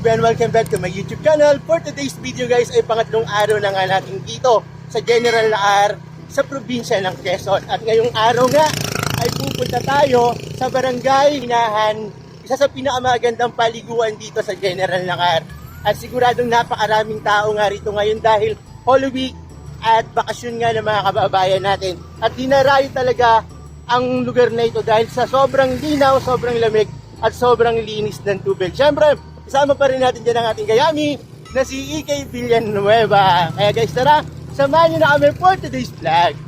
and welcome back to my YouTube channel. For today's video guys ay pangatlong araw na nga natin dito sa General Laar sa probinsya ng Quezon. At ngayong araw nga ay pupunta tayo sa Barangay Hinahan, isa sa pinakamagandang paliguan dito sa General Laar. At siguradong napakaraming tao nga rito ngayon dahil Holy Week at bakasyon nga ng mga kababayan natin. At dinarayo talaga ang lugar na ito dahil sa sobrang linaw, sobrang lamig at sobrang linis ng tubig. Siyempre, kasama pa rin natin dyan ang ating kayami na si EK Villanueva. Kaya guys, tara, samahan nyo na kami for today's vlog.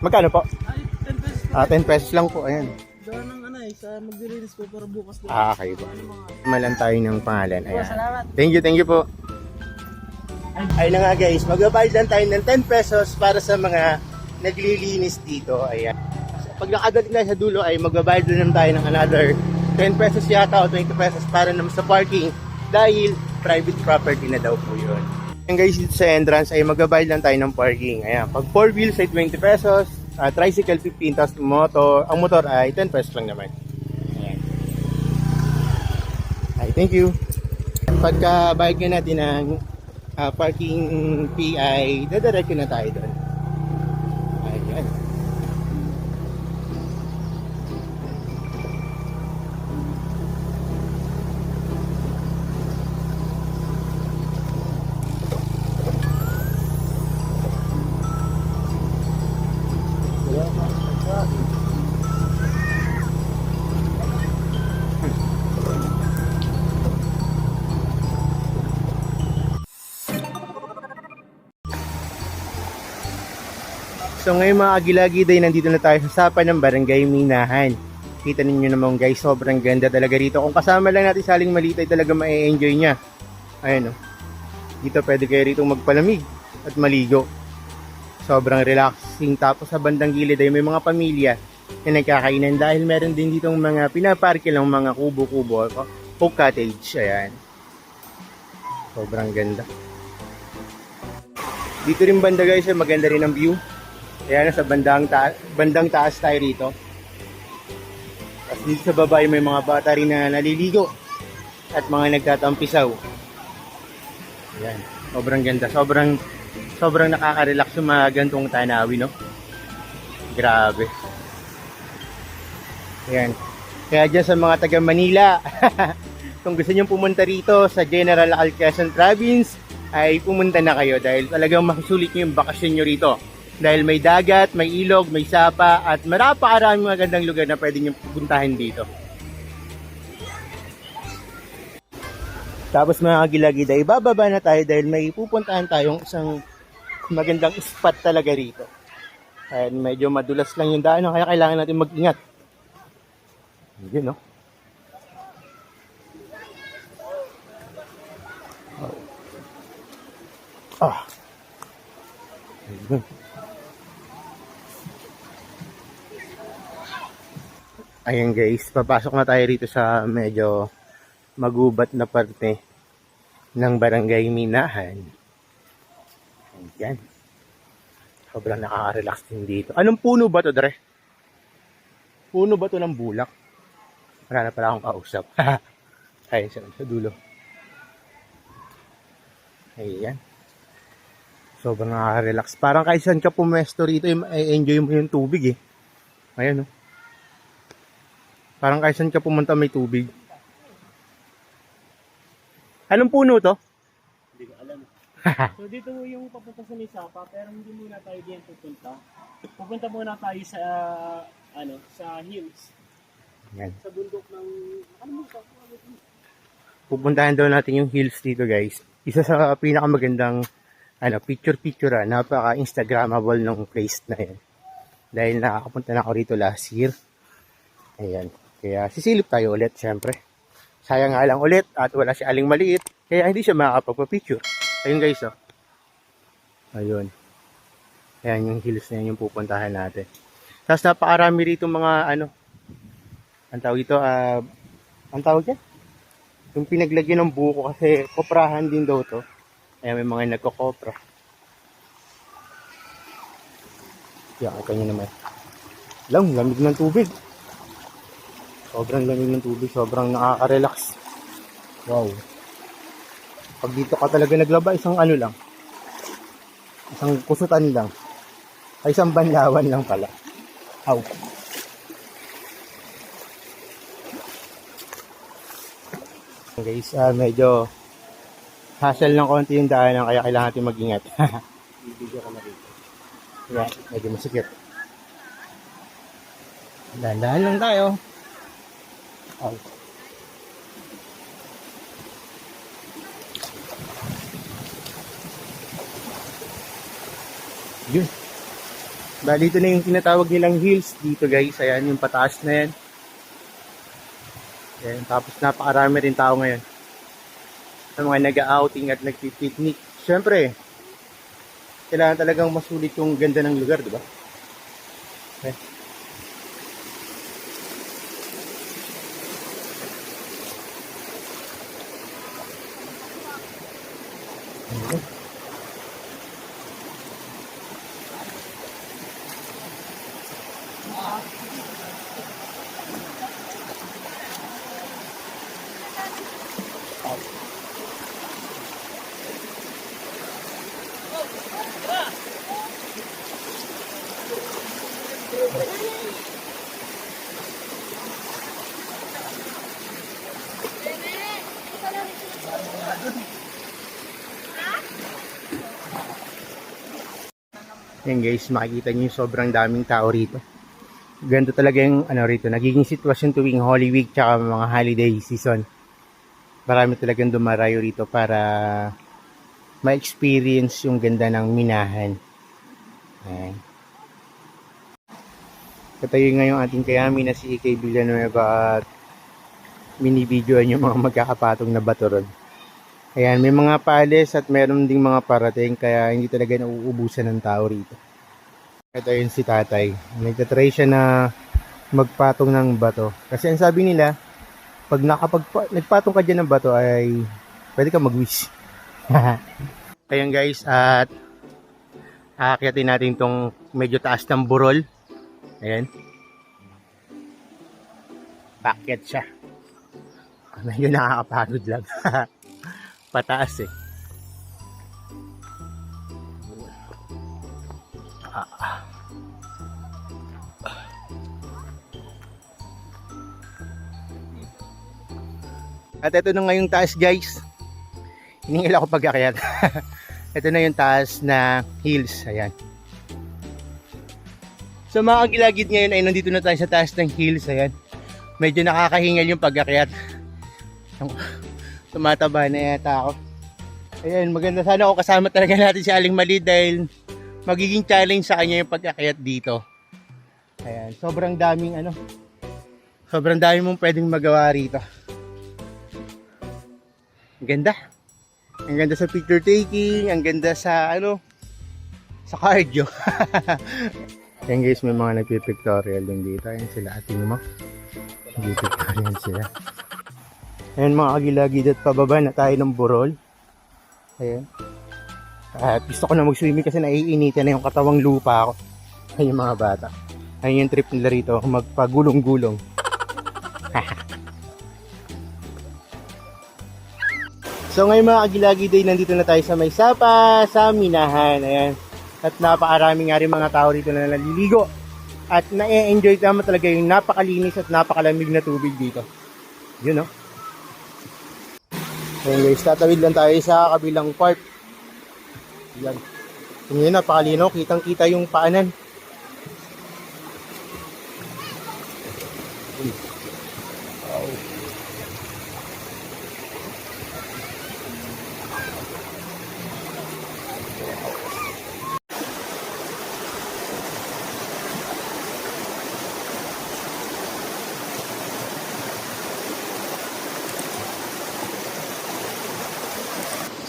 Magkano po? Ay, 10 pesos. Ah, 10 pesos lang po, ayan. Doon ng ano eh, sa magre-release po para bukas po. Ah, okay po. Ano. Malan tayo ng pangalan, Oh, ayan. salamat. Thank you, thank you po. Ayun na nga guys, magbabayad lang tayo ng 10 pesos para sa mga naglilinis dito. Ayan. Pag nakadating na sa dulo ay magbabayad din naman tayo ng another 10 pesos yata o 20 pesos para naman sa parking dahil private property na daw po yun. Ayan guys, dito sa entrance ay magbabayad lang tayo ng parking. Ayan, pag 4 wheels ay 20 pesos, ah, tricycle 15, tapos motor, ang motor ay 10 pesos lang naman. Ayan. Ay, thank you. Pagka bayad nga natin ng ah, parking fee ay dadiretso na tayo doon. So ngayon mga agilagiday, nandito na tayo sa sapa ng Barangay Minahan. Kita ninyo naman guys, sobrang ganda talaga rito. Kung kasama lang natin saling maliit ay talaga ma-enjoy niya. Ayan o. Dito pwede kayo rito magpalamig at maligo. Sobrang relaxing. Tapos sa bandang gilid ay may mga pamilya na nagkakainan dahil meron din ditong mga pinaparke lang mga kubo-kubo o oak cottage. Ayan. Sobrang ganda. Dito rin banda guys, ay maganda rin ang view. Kaya nasa bandang, ta- bandang taas tayo rito. Tapos dito sa baba ay may mga bata rin na naliligo at mga nagtatampisaw. Ayan. Sobrang ganda. Sobrang sobrang nakaka-relax yung mga gantong tanawin, no? Grabe. Ayan. Kaya dyan sa mga taga Manila, kung gusto nyo pumunta rito sa General Alquezon Province, ay pumunta na kayo dahil talagang makisulit nyo yung bakasyon nyo rito. Dahil may dagat, may ilog, may sapa, at marapakaraming magandang lugar na pwede nyo puntahan dito. Tapos mga gilagida, ibababa na tayo dahil may pupuntahan tayong isang magandang spot talaga rito. Ayan, medyo madulas lang yung daan, kaya kailangan natin mag-ingat. Yun, no? Ah. Ayan guys, papasok na tayo rito sa medyo magubat na parte ng barangay Minahan. Ayan. Sobrang nakaka-relax din dito. Anong puno ba to, Dre? Puno ba to ng bulak? Wala na pala akong kausap. Ayan siya sa dulo. Ayan. Sobrang nakaka-relax. Parang kahit ka pumesto rito, eh, enjoy mo yung tubig eh. Ayan, no? Parang kahit saan ka pumunta may tubig. Anong puno to? Hindi ko alam. so dito yung papunta sa Misapa, pero hindi muna tayo diyan pupunta. Pupunta muna tayo sa, ano, sa hills. Yan. Sa bundok ng, ano mo sa, Pupuntahan daw natin yung hills dito guys. Isa sa pinakamagandang ano, picture-picture ah, napaka-instagrammable ng place na yan. Dahil nakakapunta na ako rito last year. Ayan. Kaya sisilip tayo ulit, syempre. Sayang nga lang ulit at wala si Aling Maliit. Kaya hindi siya makakapagpa-picture. Ayun guys, oh. Ayun. Ayan yung hills na yun yung pupuntahan natin. Tapos napakarami rito mga ano. Ang tawag ito, ah, ang tawag yan? Yung pinaglagyan ng buko kasi koprahan din daw to. Ayan, may mga nagkokopra. Yan, ito nyo naman. Lang, lamig ng tubig. Sobrang lamig ng tubig, sobrang nakaka-relax. Wow. Pag dito ka talaga naglaba, isang ano lang. Isang kusutan lang. Ay, isang banlawan lang pala. Aw. Guys, ah, medyo hassle ng konti yung daanan kaya kailangan natin mag-ingat. Bibigyan ka na dito. Kaya, medyo masikip. Dahan-dahan lang tayo. Aw. Yun. Bali, ito na yung tinatawag nilang hills dito guys. Ayan, yung pataas na yan. Ayan, tapos napakarami rin tao ngayon. Sa mga nag-outing at nagpipiknik. Siyempre, kailangan talagang masulit yung ganda ng lugar, di ba? Okay. Yan guys, makikita niyo sobrang daming tao rito. Ganito talaga yung ano rito, nagiging sitwasyon tuwing Holy Week tsaka mga holiday season. Marami talagang dumarayo rito para ma-experience yung ganda ng minahan. Ayan. Katayo nga yung ating kayami na si EK Villanueva at mini-videoan yung mga magkakapatong na bato ron. Ayan, may mga palace at meron ding mga parating kaya hindi talaga nauubusan ng tao rito. Ito yun si tatay. Nagtatry siya na magpatong ng bato. Kasi ang sabi nila, pag nakapag nagpatong ka dyan ng bato ay pwede ka mag-wish. Ayan guys, at aakyatin natin tong medyo taas ng burol. Ayan. Pakyat siya. Medyo nakakapagod lang. Pataas eh. Ah. At ito na ngayong taas guys. Hiningil ako pagkakayat. ito na yung taas na hills. Ayan. So mga kagilagid ngayon ay nandito na tayo sa taas ng hills. Ayan. Medyo nakakahingal yung pagkakayat. Tumataba na yata ako. Ayan, maganda sana ako kasama talaga natin si Aling Mali dahil magiging challenge sa kanya yung pagkakayat dito. Ayan, sobrang daming ano, sobrang dami mong pwedeng magawa rito. Ang ganda. Ang ganda sa picture taking, ang ganda sa ano, sa cardio. Ayan guys, may mga nagpipictorial din dito. Ayan sila ating mo. Nagpipictorial sila. Ayan mga kagilagid at pababa na tayo ng burol. Ayan. At gusto ko na mag-swimming kasi naiinitan na yung katawang lupa. Ayun yung mga bata. Ayun yung trip nila rito, magpagulong-gulong. so ngayon mga kagilagi day, nandito na tayo sa may sapa, sa Minahan. Ayan. At napakarami nga rin mga tao rito na naliligo. At na-enjoy naman talaga yung napakalinis at napakalamig na tubig dito. Yun no? Ayan guys, tatawid lang tayo sa kabilang part. Yan. Tingnan na, napakalinaw. Kitang kita yung paanan.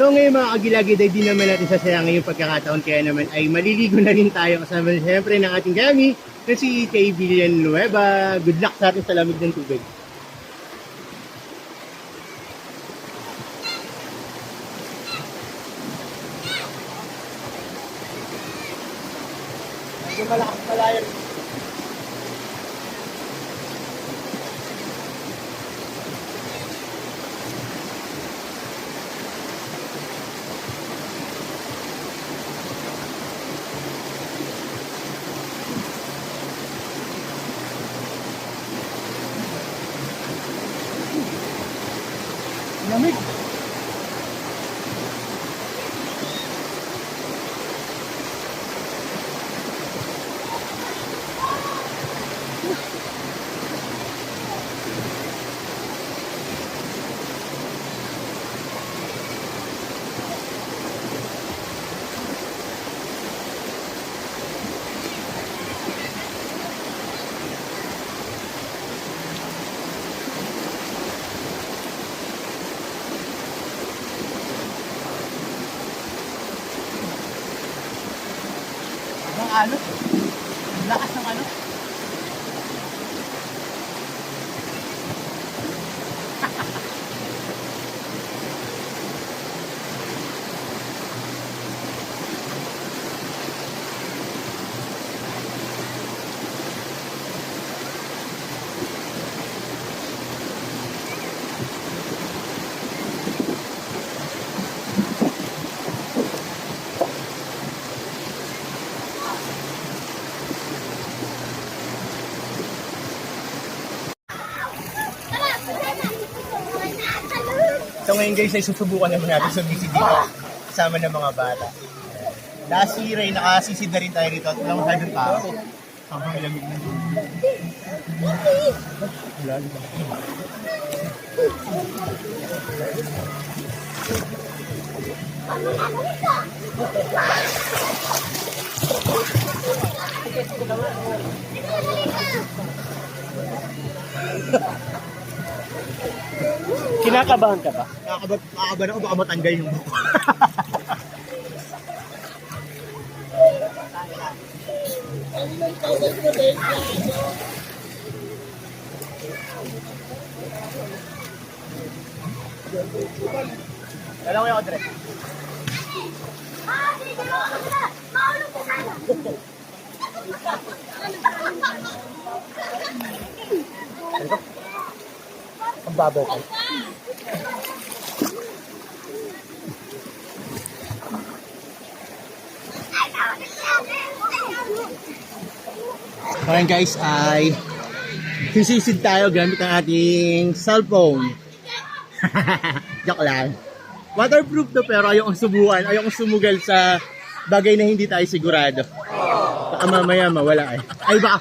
So ngayon mga kagilagid ay di naman natin sasayangin yung pagkakataon kaya naman ay maliligo na rin tayo kasama siyempre ng ating gami na si Kay Villanueva. Good luck sa atin sa ng tubig. Lamig. Ang ano? Ang lakas ng ano? So ngayon guys ay susubukan naman natin sa dito kasama ng mga bata. Year ay nakasisid na rin tayo rito at wala masyadong tao. Sobrang lamig na. Wala dito. Kinakabahan ka ba? Nakakabat, nakakabat ako baka matanggal yung buko. Dalawa yung address. Ang babaw ko. Ngayon guys ay sisisid tayo gamit ang ating cellphone. Joke lang. Waterproof to pero ayokong subukan, ayokong sumugal sa bagay na hindi tayo sigurado. Baka mamaya mawala eh. Ay baka,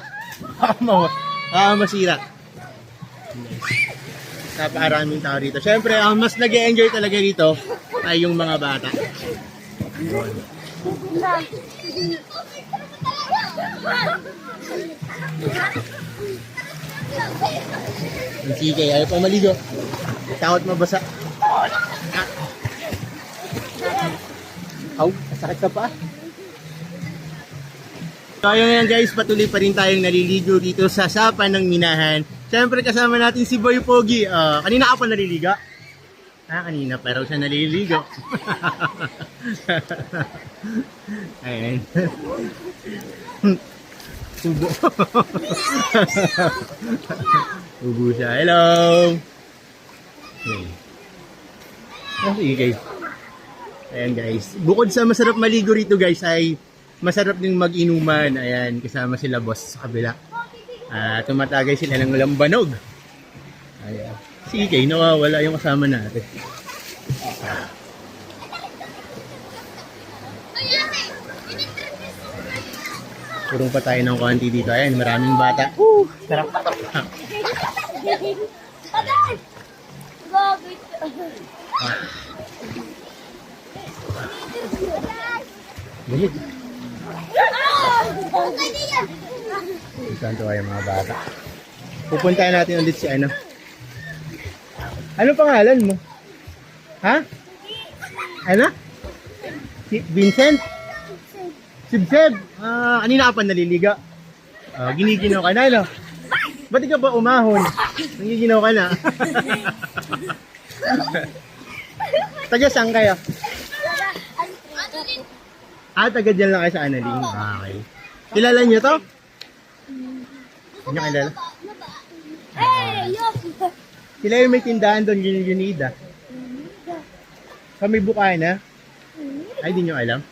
baka, mawa, baka masira. Napakaraming tao rito. Siyempre, ang mas nag enjoy talaga rito ay yung mga bata. Ang sige, ayaw pa maligo. Takot mabasa. Aw, sakit ka pa. So ayun yan guys, patuloy pa rin tayong naliligo dito sa Sapa ng Minahan. Siyempre kasama natin si Boy Pogi. Ah, kanina ka pa naliliga? Ah, kanina pa raw siya naliligo. Ayan. Tubo. Tubo siya. Hello! Okay. Ah, sige guys. Ayan guys. Bukod sa masarap maligo rito guys ay masarap ding mag-inuman. Ayan, kasama sila boss sa kabila. Ah, tumatagay sila ng lambanog. Ayan. Sige kay, nawawala yung kasama natin. Purong pa tayo ng konti dito. Ayan, maraming bata. Woo! Sarap. Galit. Saan to kayo mga bata? Pupuntahan natin ulit si ano. Ano pangalan mo? Ha? Ano? Si Vincent? Sibseb? Ah, kanina ka pa naliliga. Ah, giniginaw ka na, no? Ba't ka ba umahon? Nangiginaw ka na. Taga saan kayo? Ah, taga dyan lang kayo sa Analing. Ah, okay. Kilala niyo to? Hindi kilala? Hey, yo! Sila yung may tindahan doon, yun yung. Kami Bukana? Ay, di nyo alam?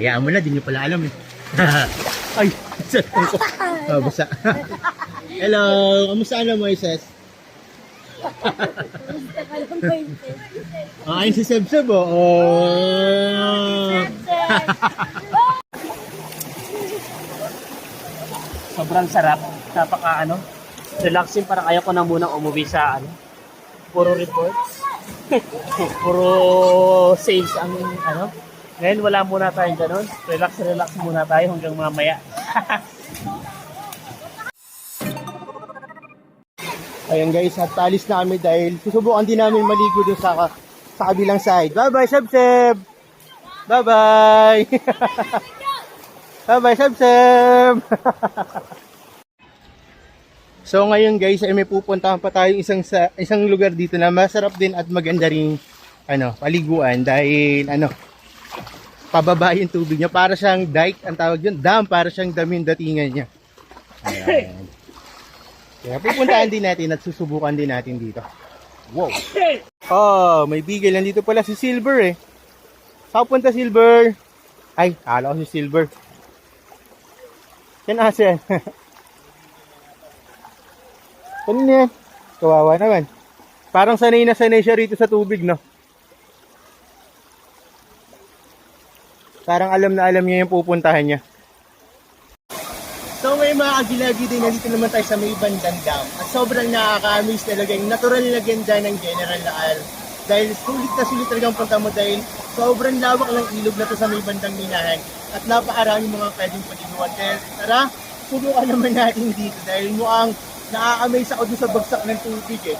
Hayaan mo na, di nyo pala alam eh. Ay, cellphone ko. Oh, basa. Hello, kamusta na Moises? Gusto ka lang ba yun? Ah, ayun si Seb Seb oh. oh. Sobrang sarap. Napaka ano, relaxing parang ayaw ko na munang umuwi sa ano. Puro reports. Puro sales ang ano. Ngayon wala muna tayong ganun. Relax, relax muna tayo hanggang mamaya. Ayan guys, at alis na kami dahil susubukan din namin maligo dun sa, sa kabilang side. Bye-bye, Seb Seb! Bye-bye! Bye-bye, Seb Seb! so ngayon guys, ay may pupuntahan pa tayo isang, sa, isang lugar dito na masarap din at maganda rin ano, paliguan dahil ano, pababa yung tubig niya. Para siyang dike, ang tawag yun, dam, para siyang dam yung datingan niya. Ayan. Kaya pupuntahan din natin at susubukan din natin dito. Wow. Oh, may bigel. Nandito pala si Silver eh. Saan punta Silver? Ay, akala ko si Silver. Yan asa yan. Kanina yan. Kawawa naman. Parang sanay na sanay siya rito sa tubig, no? Parang alam na alam niya yung pupuntahan niya. So may mga agilagi din, nandito naman tayo sa may bandang dam. At sobrang nakaka-amaze talaga yung natural na ganda ng General Laal. Dahil sulit na sulit talagang punta mo dahil sobrang lawak ng ilog na to sa may bandang minahan. At napakarami mga pwedeng paliguan. Kaya tara, subukan naman natin dito dahil mukhang nakaka-amaze ako dun sa bagsak ng tubig eh.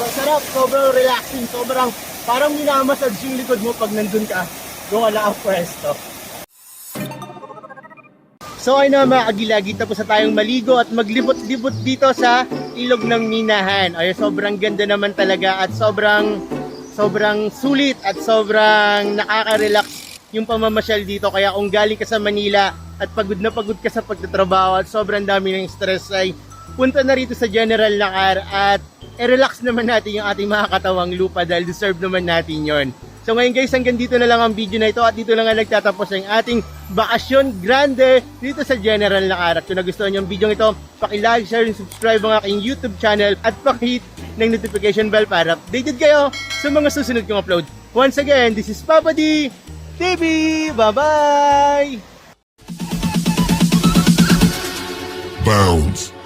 Sobrang sarap, sobrang relaxing, sobrang parang minamassage yung likod mo pag nandun ka. Lang ang pwesto. So ay na mga agilagi, tapos na tayong maligo at maglibot-libot dito sa ilog ng Minahan. Ay sobrang ganda naman talaga at sobrang sobrang sulit at sobrang nakaka-relax yung pamamasyal dito. Kaya kung galing ka sa Manila at pagod na pagod ka sa pagtatrabaho at sobrang dami ng stress ay punta na rito sa General Lakar at i-relax naman natin yung ating mga katawang lupa dahil deserve naman natin yon. So ngayon guys, hanggang dito na lang ang video na ito at dito na nga nagtatapos ang ating bakasyon grande dito sa General Lakar. At kung nagustuhan niyo ang video ito, paki-like, share, and subscribe ang aking YouTube channel at paki-hit ng notification bell para updated kayo sa mga susunod kong upload. Once again, this is Papa D TV! Bye-bye! Bounds.